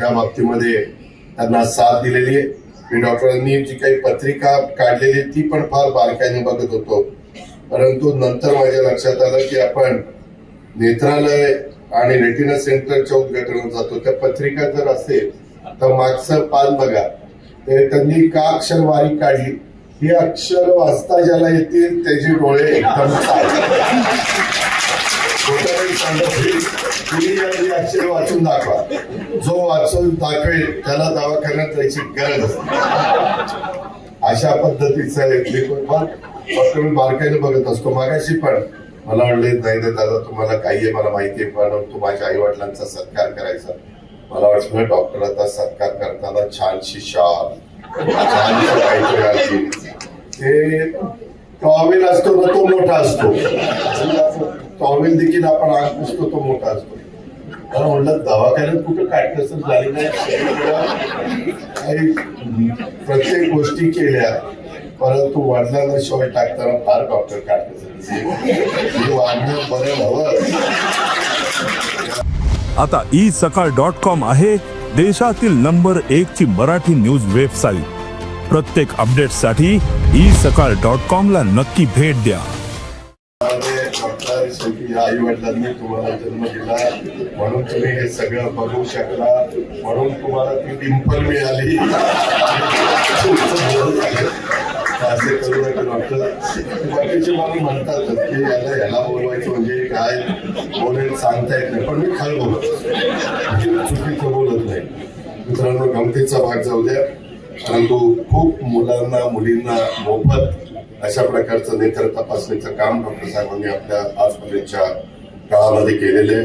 त्या बाबतीमध्ये त्यांना साथ दिलेली आहे. मी डॉक्टरांनी जी काही पत्रिका काढलेली ती पण फार बारकाईने बघत होतो. परंतु नंतर माझ्या लक्षात आलं की आपण नेत्रालय आणि रेटिना सेंटरच्या उद्घाटनाला जातो. त्या पत्रिका जर असेल तर मागचं पान बघा. ते त्यांनी का अक्षरवारी काढली? ही अक्षर वाचता ज्याला येतील त्याचे डोळे एकदम सांगत तुम्ही अक्षर वाचून दाखवा. जो वाचून दाखवेल त्याला दवाखान्यात जायची गरज असते. अशा पद्धतीचं आहे मी पण फक्त मी बारकाईने बघत असतो. मागाशी पण मला म्हणले नाही नाही दादा तुम्हाला काही आहे मला माहिती आहे पण तू माझ्या आई वडिलांचा सत्कार करायचा. मला वाटलं डॉक्टरांचा सत्कार करताना छानशी शाल. छानशी काहीतरी आणखी. ते टॉवेल असतो ना तो मोठा असतो. टॉवेल देखील आपण आग पुसतो तो मोठा असतो. मला म्हणलं दवाखान्यात कुठं काटकसर झाली नाही प्रत्येक गोष्टी केल्या परंतु वडिलांना शिवाय टाकताना फार डॉक्टर काटकसर वाढणं बरं हवं. आता ई सकाळ डॉट कॉम आहे देशातील नंबर एक ची मराठी न्यूज वेबसाईट. प्रत्येक अपडेटसाठी ई सकाळ डॉट कॉम ला नक्की भेट द्या. डॉक्टर शेवटी आई वडिलांनी तुम्हाला जन्म दिला. म्हणून तुम्ही हे सगळं बघू शकला. म्हणून तुम्हाला ती डिंपल मिळाली. असे करू नका डॉक्टर. बाकीचे मला म्हणतात की याला याला बोलवायचं म्हणजे काय? बोलेल सांगता येत नाही. पण मी खरं बोलत असतो. चुकीचं बोलत नाही. मित्रांनो गमतीचा भाग जाऊ द्या. परंतु खूप मुलांना मुलींना मोफत अशा प्रकारचं नेत्र तपासणीचं काम डॉक्टर साहेबांनी आपल्या आजपर्यंतच्या काळामध्ये केलेले आहे.